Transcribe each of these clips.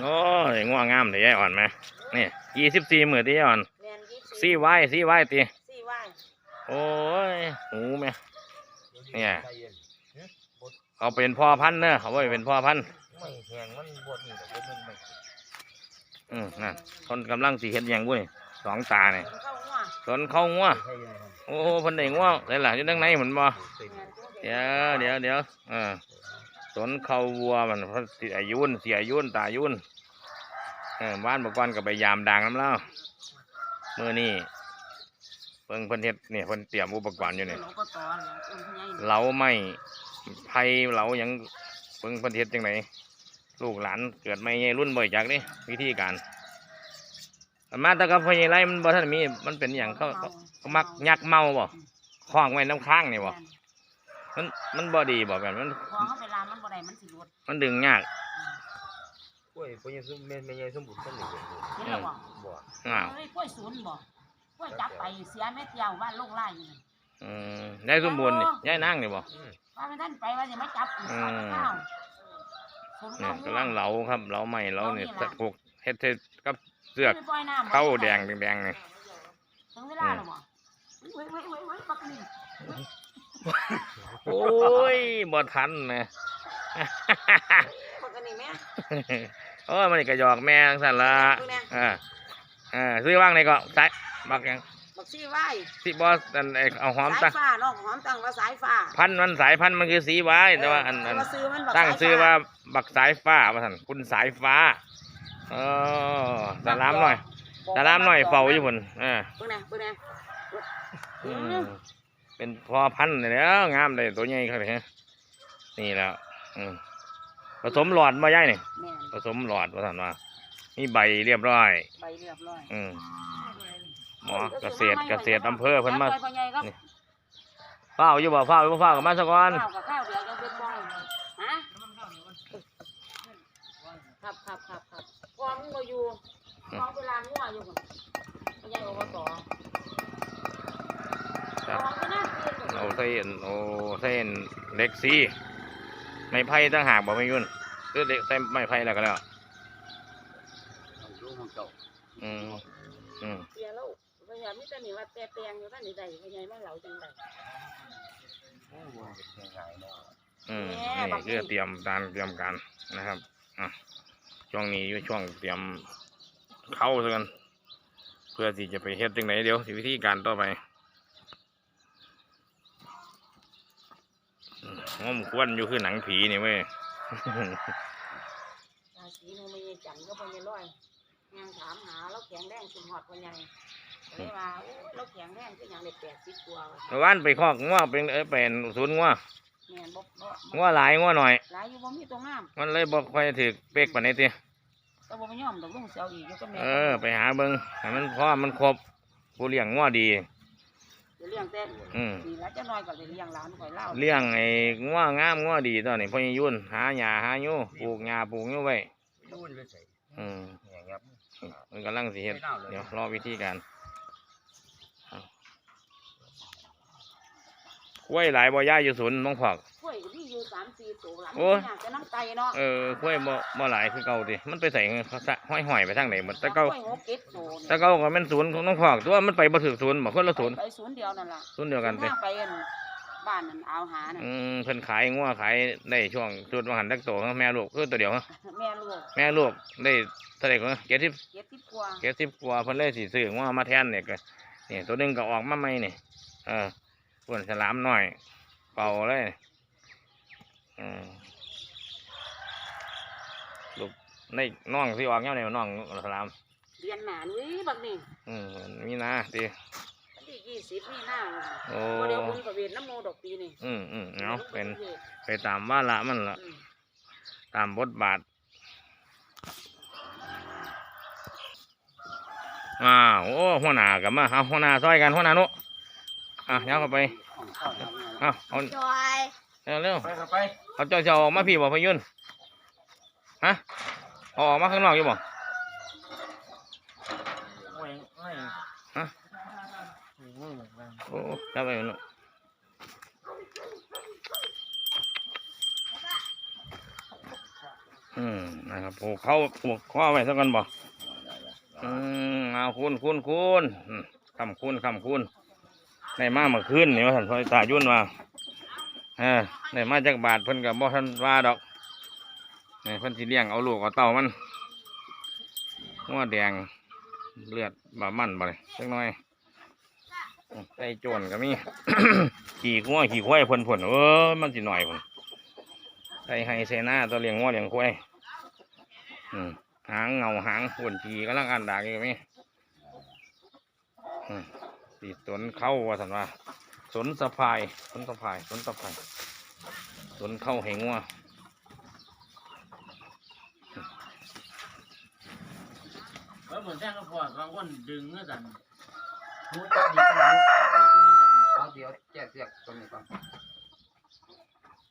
โอ้ยง่วงงามเลยยายอ่อนไหมนี่ยี่สิบสี่หมื่นที่ยายอ่อนแมนยี่สิบซี่ไว้ซี่ไว้ตีสี่ว่างโอ้ยหูแม่ เนี่ยเขาเป็นพ่อพันธุ์เนอะเขาไว้เป็นพ่อพันธุ์ไม่แข็งมันบวดนี่แต่ว่ามันไม่อืมนั่นคนกำลังสีเห็ดหยังบุ้ยสองตาเนี่ยเข้าหัวสนเข้างัวใช่ยังไงโอ้โหเพันได้งัวได้ล่ะอยู่ด้านในเหมือนบ่ แมนตัวเดีเดี๋ยยวเดี๋ยวเดี๋ยวเออ สนเข้าวัวมันเพราะเสียยุ่นเสียยุ่นตายุ่นเออบ้านบกอนกับไปยามด่างน้ำเล่ามือนี่เพิ่งเพิ่นเฮ็ดเนี่ยเพิ่นเตรียมอุปกรณ์อยู่เนี่ยเราก็ต่อแล้วอุ้มใหญ่เหลาไม่ไผ่เหลาหยังเพิ่งเพิ่นเฮ็ดจังไหนลูกหลานเกิดไม่ใหญ่รุ่นบ่อยจากนี่วิธีการแต่มาแต่กับพ่อใหญ่ไรมันบ่ทันมีมันเป็นอย่างเขาเขาเขามักยักเมาบ่คล้องไว้น้ำค้างนี่บ่มันมันบ่ดีบ่แบบมัน มมันบ่ได้มันสิรดมันดึงยาก กล้วยพยังสมแม่แม่ยังสมบูรณ์ต้นหนึ่งเห็นแล้วบ่บ่อ้าวเฮ้ยกล้วยศูนย์บ่กล้วยจับไปเสียแม่เดียวว่าลงไล่อยู่นั่นอืมยายสมบูรณ์นี่ยายนางนี่บ่อืมว่าไม่ท่านไปว่าจะไม่จับอีกอืมข้าวศูนย์เนี่ยข้าวกำลังเหลาครับเหลาใหม่เหลาเนี่ยสักพวกเฮ็ดเฮ็ดกับเสือกไม่ปล่อยน้ำเข้าแดงแดงๆนี่ถึงเวลาแล้วบ่เว้ยเว้ยเว้ยเว้ยปักนี่โอ้ยบ่ทันนะ ปักอันนี้แม่โอ้ยมันนี่กระยอกแม่งสั่นละดูแน่อ่าอ่าซื้อว่างในก็สายบักหยังบักซี่ไหว้สิบอสอันไอ้เอาหอมสาตั้ยงฟ้าน้องหอมตั้งว่าสายฟ้าพันธุ์มันสายพันธุ์มันคือสีไว้แต่ว่าอันอันแต่ซื้อมันบักตั้งสายฟ้ซื้อว่าบักสายฟ้าว่าท่านคุณสายฟ้าเออตาลามหน่อยตาลามหน่อยเฝ้าอยู่พุ่นอ่าเบิ่งแน่เบิ่งแน่อือืมมเป็นพอพันธุ์นี่แหล้วงามเลยตัวใหญ่ครับฮะนี่แหล้ว อืมผสมหลอดมาย่ายนี่แม่นผสมหลอดว่าท่านว่ามีใบเรียบร้อย ใบเรียบร้อยอืมหมอเกษตรเกษตรอำเภอเพิ่นมาจับไปพ่อใหญ่ครับนี่เฝ้าอยู่บ่เฝ้าอยู่บ่เฝ้ากับมาสักวันข้าวกับข้าวเดี๋ยวยังเป็นบ่อยฮะครับครับครับครับพอมึงมาอยู่พอเวลางัวอยู่พุ่นพ่อใหญ่อบตครับพอไปนั่งกินพุ่นเอาเส้นโอ้เส้นเล็กซี่ ไม้ไผ่ต่างหากบ่ไม่ยุ่นคือเด็กใส่ไม้ไผ่แล้วก็แล้วลูกของเจ้าอืมอืมเสียแล้วพ่อใหญ่มีแต่นี่ว่าแต่แปลงอยู่ท่านนี่ได้พ่อใหญ่มาเหลาจังไดโอ้โหเป็นไงเนาะอืมแหม่นี่บักนี่คือเตรียมการเตรียมการนะครับอะช่วงนี้อยู่ช่วงเตรียมเข้าซะกัน เพื่อที่จะไปเฮ็ดจังไหนเดี๋ยวสิวิธีการต่อไปอืม งอมควนอยู่คือหนังผีนี่เว้ยราศีหนูไม่ใช่จันทร์ก็พ่อใหญ่ร้อยยังถามหาแล้วแข็งแรงสุดฮอดพ่อใหญ่เลยว่าโอ้เราแข็งแรงคือหยังได้80กว่าว่าเมื่อวานไปคอกงัวเป็นเอ้ยเป็นศูนย์งัวแม่นบ่บ่งัวหลายงัวหน่อยหลายอยู่บ่มีตัวงามมันเลยบอกค่อยถือเป๊กปานนี้ติก็บ่มายอมดอกลุงเสียวอีกอยู่ก็แม่เออไปหาเบิ่งให้มันพอมันครบผู้เลี้ยงงัวดี เดี๋ยวเลี้ยงแต่อืมนี่แล้วจะน้อยก็จะเลี้ยงหลานข่อยเล่าเลี้ยงไอ้งัวงามงัวดีตอนนี้พ่อใหญ่ยุ่นหาหญ้าหาอยู่ปลูกหญ้าปลูกอยู่ไว้ลูกเลยใส่อืมแง่ครับมันกำลังสิเฮ็ดเดี๋ยวรอวิธีการเอากล้วยหลายบ่ย่าอยู่ศูนย์น้องพอก กล้วยก็มีอยู่3-4ตัวหลังโอ้ยอยากจะน้ำไก่เนาะเออกล้วยบ่บ่หลายคือเก่าติมันไปใส่เขาสะห้อยๆไปทางไหนหมดแต่เก่าล้วยหกเจ็ดตัวแต่เก่าก็แม่นศูนย์ของน้องพอกตัวมันไปบ่ถึงศูนย์บ่คนละศูนย์ไปศูนย์เดียวนั่นล่ะศูนย์เดียวกันติทางไปอันบ้านนั่นเอาหาน่ะอืมเพิ่นขายงัวขายได้ช่วงจุดวังหันตักโตแม่ลูกคือตัวเดียวฮะแม่ลูกแม่ลูกได้เท่าไหร่ก็เจ็ดสิบเจ็ดสิบกว่าเจ็ดสิบกว่าเพิ่นเลยสิซื้องัวมาแทนเนี่ยก็นี่ตัวหนึงก็ออกมาใหม่นี่เออส่วนฉลามน้อยเป่าเลยอืม ลูกในน้องสิออกเงี้ยเนี่ยน้องฉลามเรียนหนานุ้ยบักนี่อืมมีนาติวันที่ยี่สิบมีหน้าโอ้บ่เดี๋ยวคุณประเวทน้ำโมดอกปีนี่อืมอืมเอาเป็นอืมไปตามว่าละมันละตามบทบาทอ้าวโอ้หัวหน้ากับมาเอาหัวหน้าซอยกันหัวหน้านุอะยับเข้าไปเอาเอาจอยเร็วเร็วไปเข้าไป เอาเจ้าเจ้าออกมาพี่บ่พยุนฮะเอาออกมาข้างนอกอยู่บ่โอ้ยไม่ฮะโอ้ยโอ้จับไปมันอืมนะครับผูกเขาผูกข้อไว้สักกันบ่อืมเอาคูณคูณคูณอืมคำคูณคำคูณได้มาเมื่อคืนนี่ว่าท่านพ่อตายุ่นว่า เออได้มาจากบาทเพิ่นกับบ่ท่านว่าดอกนี่เพิ่นสิเลี้ยงเอาลูกเอาเต่ามันหัวแดงเลือดบามันบ่เลยจักหน่อยอืมใส่โจนก็มีขี่งัวขี่ควายเพิ่นเพิ่นเออมันสิหน่อยพุ่นใส่ให้ใส่หน้าตัวเลี้ยงงัวเลี้ยงควายอืมหางเงาหางหุ่นทีกำลังอันดากอยู่มอืมตีสนเข้าว่าสันว่า สนสะพาย สนสะพาย สนสะพาย สนเข้าให้งัวแล้วเหมือนแจ้งก็พอบางคนดึงเมื่อสันหูจับดีกันหูเอาเดี๋ยวแจกเสียกตรงนี้ก่อน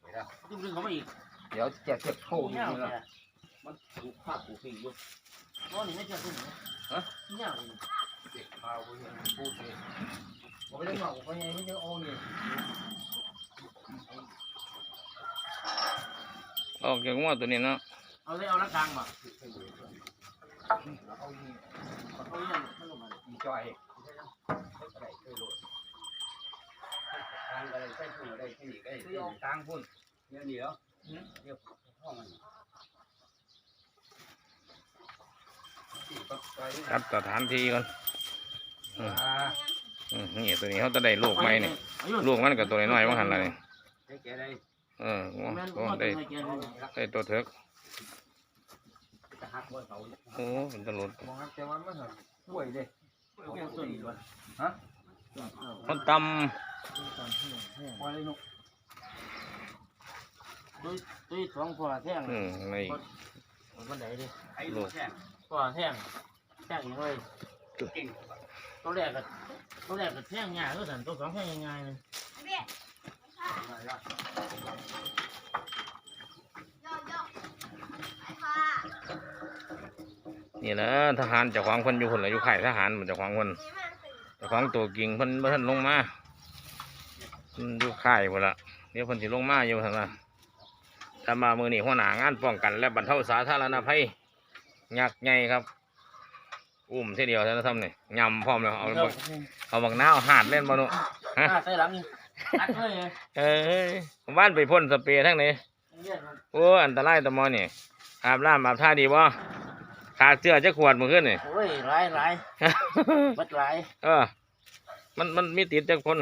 เดี๋ยวดึงดึงเขามาอีก เดี๋ยวแจกเสียกเข้าอยู่เงี้ยนี่แกละมันถูกภาพถูกสิ่งอยู่อ๋อนี่ไม่เชื่อคุณฮะเนี่ยเด็กพาไปเห็นพูดเลย ผมไม่ได้บอกผมไปยังไม่ได้โอ้นี่ออกจากงัวตัวนี้เนาะเอาเลยเอาละกลางมาเอาอีเอาเนี่ยมันลงมาอีจอยอะไรเคยโดนทางอะไรใส่ถุงอะไรที่นี่ก็ได้เอาทางพุ่นเดี๋ยวนี้เหรอเดี๋ยวห้องมันก็ไปจัดสถานที่ก่อน อ่าอืมนี่ตัวนี้เขาจะได้ลูกไหมนี่อายุลูกมันกับตัวน้อยๆว่าหันละนี่ได้แก่ได้เอองัวแม่นโอ้ก็ได้ได้แกเลยได้ตัวเถิกจะหักบ่เขาโอ้เป็นตลดมองแต่ว่ามันป่วยเด้แกต้นวะฮะเขาตป่วยเลยนุกตุ้ยตุ้ยสองพ่อแท่งำอืมในวันไหนดิไอ้ลูกแท้พ่อแท่งแท่งยังไงเก่งตัวแรกก็ ตัวแรกก็แท่งง่ายก็สันตัวสองแท่งยังไงเลยนี่นะทหารเจ้าของคนอยู่คนละอยู่ค่ายทหารเหมือนเจ้าของคนเจ้าของตัวกิ่งเพิ่นเพิ่นลงมาเพิ่นอยู่ค่ายหมดละเดี๋ยวเพิ่นสิลงมาอยู่ท่านว่าถ้ามามือนี่หัวหน้างานป้องกัน และบรรเทาสาธารณภัยยักษ์ใหญ่ครับ อุ้มทีเดียวท่านทำนี่ยำพร้อมแล้วเอาบักเอาบักน้าวหาดเล่นบ่หนุหน้าใส่หลังนี่ตัดเลยไงเอ้ยบ้านไปพ่นสเปรย์ทั้งนี้เนี่ยมันโอ้อันตรายตะมอนี่อาบน้ำอาบท่าดีบ่ขาดเสื้อจะขวดมือขึ้นนี่โอ้ยร้ายร้ายบัดร้ายเออ มันมันมีติดจากคน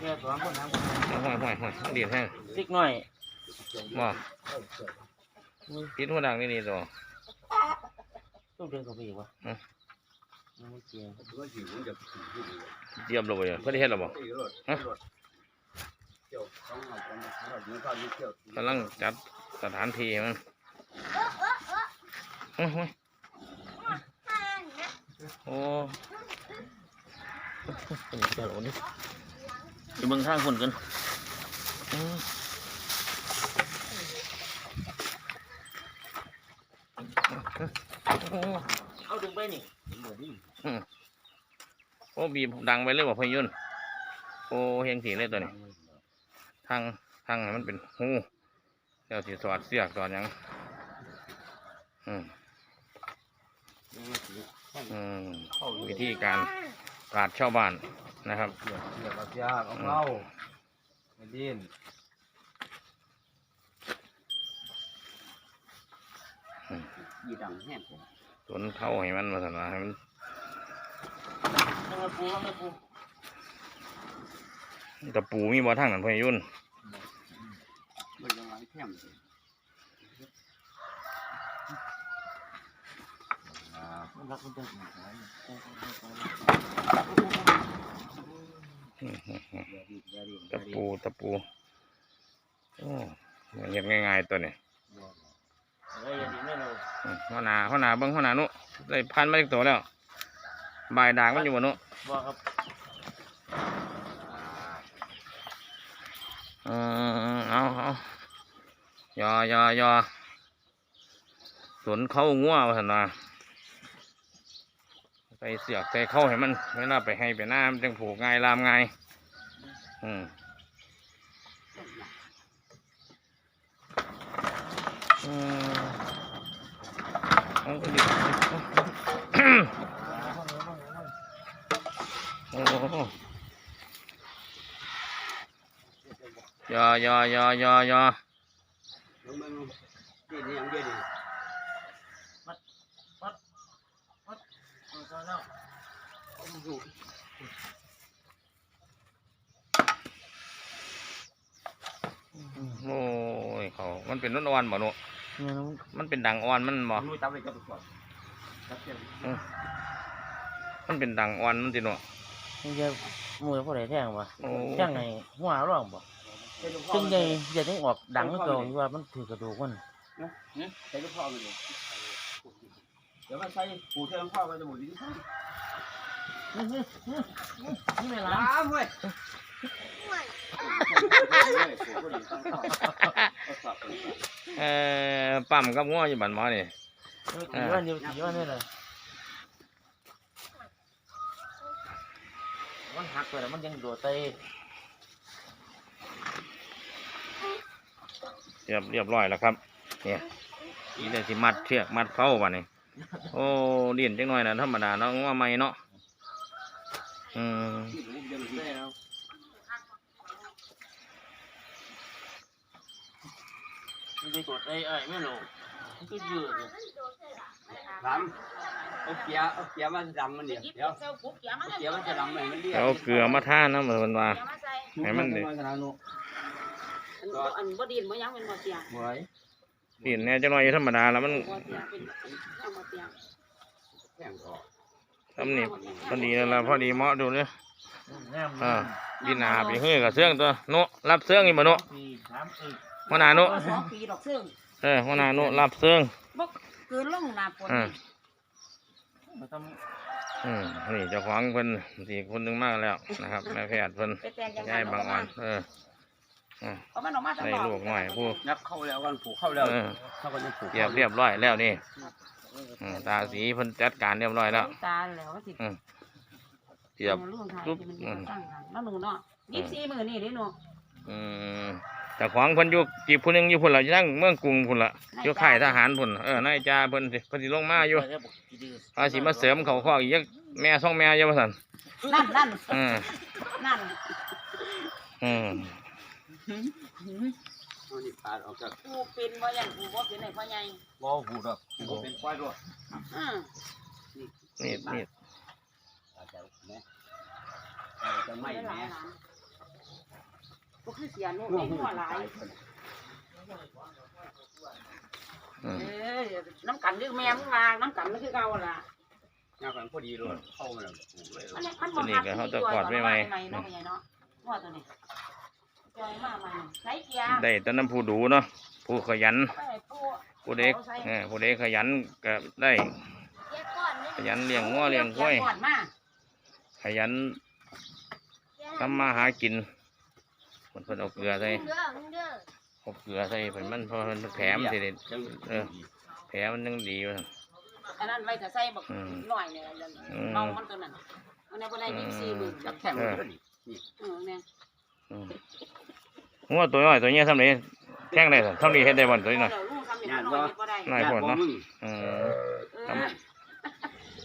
แกสองคนน้ำคนห่วยห่วยห่วยมันดีดแห้งติ๊กหน่อยบ่ติดหัวดังนี่นี่ตัว ต้องเดินเข้าไปอีกวะอืมยังไม่เกี่ยวตัวหิวจะหิวอยู่เยี่ยมเลยเพื่อได้เห็นหรอบ่ตีรถรถเกี่ยวต้องเอากันเราอยู่ก็อยู่เกี่ยวกำลังจัดสถานที่มันโอ้ยโอ้ยโอ้เป็นเจ้าหลวนี่ไปเบิ่งทางคนกันอืม เอาดึงไปนี่ โอ้ บีบดังไปเลยว่าพยุนโอ้เฮงสีเลยตัวนี้ทางทางให้มันเป็นหูเดี๋ยวสิสอดเสียกสอดหยังอืมอืมวิธีการปราดชาวบ้านนะครับเกี่ยวเกี่ยวกับยาของเราไม่ดิ้นยีดังแห้งผมสนเข้าให้มันมาสนาให้มัน ต้องมาปูต้องมาปูตะปูมีบ่ทางนั้นพยุนมันยังไงแข็งมันรักมันเดินอืมตะปูตะปูโอ้เห็นง่ายๆตัวนี้เฮ้ยอย่าดีไม่เลยอืมหัวหน้าหัวหน้าเบิ้งหัวหน้านุได้พันมาอีกตัวแล้ว บายด่างมันอยู่บนนุบอกครับเออเอาเอายอยอยอสนเข้างัวว่าสันว่าใส่เสือกใส่เข้าให้มันเวลาไปให้ไปหน้ามันจังผูกง่ายลามง่ายอืมอืมเอาก็ดิโอ้โห ยอยอยอยอยอลงมาที่นี่ยังเดียวดิเอาซะแล้วโอ้ยเขามันเป็นนนอ่อนบ่หนูเนี่ยน้องมันเป็นดังอ่อนมันบ่รู้จับเลยจับไปก่อนจับเสียงมันเป็นดังอ่อนมันติหนู มันจะมือพวกไหนแท่งวะโอ้ แท่งไงหัวร้องบ่ซึ่งไงจะต้องออกดังก็เก่าอยู่ว่ามันถือกระดูกมันใส่ลูกพ่อมาดิเดี๋ยวมันใส่ปูเท่าพ่อมันจะหมดดิ้นนี่ไม่ล้าล้ามเว้ยเอ่อปั๊มกับง้ออยู่บันหมอนี่กี่วันอยู่กี่วันนี่เลย มันหักไปแล้วมันยังโดดไปเรียบเรียบร้อยแล้วครับ เนี่ยอีเดี๋ยวสิมัดเชือกมัดเป้าบัดนี้โอ้เด่นจังหน่อยนะธรรมดาเนาะง้อใหม่เนาะอืมมันไปกดไอ้ไอ้ไม่รู้มันก็ยืดล้าม เอาเกียร์เอาเกียร์มันดำมันเดี๋ยวเดี๋ยวเจ้าปุ๊บเกียร์มันเกียร์มันจะดำไหมมันเรียเอาเกลือมาท่านะเหมือนว่าเกียร์มาใส่ให้มันดิอันบ่อันบ่ดินบ่ยังเป็นบ่เตียงหวยเด่นแน่จังหน่อยธรรมดาแล้วมันบ่เตียงเป็นยังบ่เตียงแข่งก่อนทำนี่พอดีแล้วล่ะพอดีเหมาะดูเลยแง่มอ่าพี่นาไปเฮือกับเสื้องตัวโนรับเสื้องอีบ่โนสี่สามสี่หัวหน้าโนสองปีดอกซึ่งเออหัวหน้าโนรับเสื้องบ่เกินลงหน้าฝน อ่ามันต้องอืมนี่เจ้าของเพิ่นสี่คนหนึงมากแล้วนะครับ แม่แพทย์เพิ่นไปแต่งจังยายบางอ่อนเออเพราะมันออกมาได้ลูกหน่อยผู้ นับเข้าแล้วกันผูกเข้าแล้วเออ เข้ากันจะผูกเรียบเรียบร้อยแล้วนี่อืมตาสีเพิ่นจัดการเรียบร้อยแล้วตาแล้วสิเรียบลูกทายปุ๊บที่มันตั้งกันแล้วหนูเนาะ24มื้อนี่เด้หนูอืม เจ้าของเพิ่นอยู่จีบผู้หนึงอยู่พุ่นละยังเมืองกรุงพุ่นละอยู่ค่ายทหารพุ่นเออนายจ่าเพิ่นสิเพิ่นสิลงมาอยู่ว่าสิมาเสริมเขาข้ออีกจักแม่สองแม่อยู่ว่าซั่นนั่นนั่นอืมนั่นอืมเอานี่ปาดออกจากกูเป็นบ่ยังกูบ่เป็นไอ้พ่อใหญ่บ่หูดอกหูเป็นควายด้วยอือนี่นี่อาจจะแม่จะไม่หลาแม่ ยหลานบ่คือเสียหนูได้หัวหลายอืมเอ้ยน้ำกันคือแม่มึงมาน้ำกันมันคือเก่าล่ะงานกันพอดีเลยเข้ามาแล้วผูกเลยมันมันบ่หักเนาะพ่อใหญ่เนาะหัวตัวนี้จอยมาใหม่ใส่เกียร์ได้แต่น้ำผู้ดูเนาะผู้ขยัน ไปปูผู้เด็กเออผู้เด็กขยันก็ได้ เกียร์ก่อนนี่ขยันเลี้ยงงัวเลี้ยงกล้วยก่อนมาขยันทำมาหากิน เพิ่นเพิ่นเอาเกลือใส่เอาเกลือใส่เพิ่นมันเพราะมันแผลมันสิได้เออแผลมันยังดีอยู่อันนั้นไว้จะใส่บักอืมหน่อยเนี่ยอืมน้องมันตัวนั้นมันได้บ่ได้ยี่สี่หมื่นจับแข่งเลยนี่เออเนี่ยอืมงัวตัวน้อยตัวเนี้ยทำนี้แท่งได้ทำนี้เฮ็ดได้บ่ตัวนี้หน่อยเดี๋ยวลูกทำอย่างน้อยบ่ได้น้อยผลเนาะมึงอืมเออ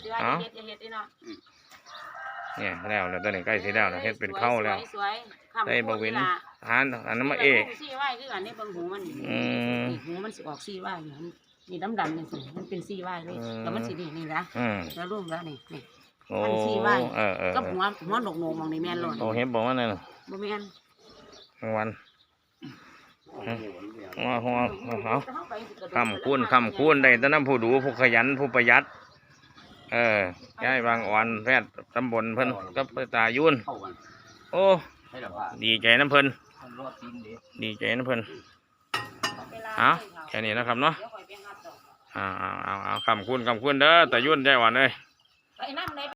เดี๋ยวเฮ็ดเฮ็ดเนาะ เนี่ยแล้วแล้วตัวนี้ใกล้สิแล้วนะเฮ็ดเป็นเข้าแล้ว สวยๆได้บ่เว้นทานอันนั้นมาเอซี่ไว้คืออันนี้เบิ่งหูมันอืมนี่หูมันสิออกซี่ไว้นี่นี่ดำดำนี่สิมันเป็นซี่ไว้เลยอืม แล้วมันสินี่นี่นะอืมแล้วรวมแล้วนี่นี่ โอ้มันสิไว้เออเออกับหัวหัวหนกโหนกมองนี่แม่นโลดโอ้เห็นบอกว่านั่นน่ะบ่แม่นกลางวันหัวหัวเอาคำคูณคำคูณได้แต่น้ำผู้ดูผู้ขยันผู้ประหยัด เออยายบางอ่อนแพทย์ตำบลเพิ่นกับตายุ่นเข้ากันโอ้ ให้หรอว่าดีใจน้ำเพิ่นมันรอดตีนเด็ดีใจน้ำเพิ่นเอาแค่นี้นะครับเนาะอ่าเอาเอาเอาคำคูณคำคูณเด้อตายุ่นยายอ่อนเอ้ยไปน้ำใน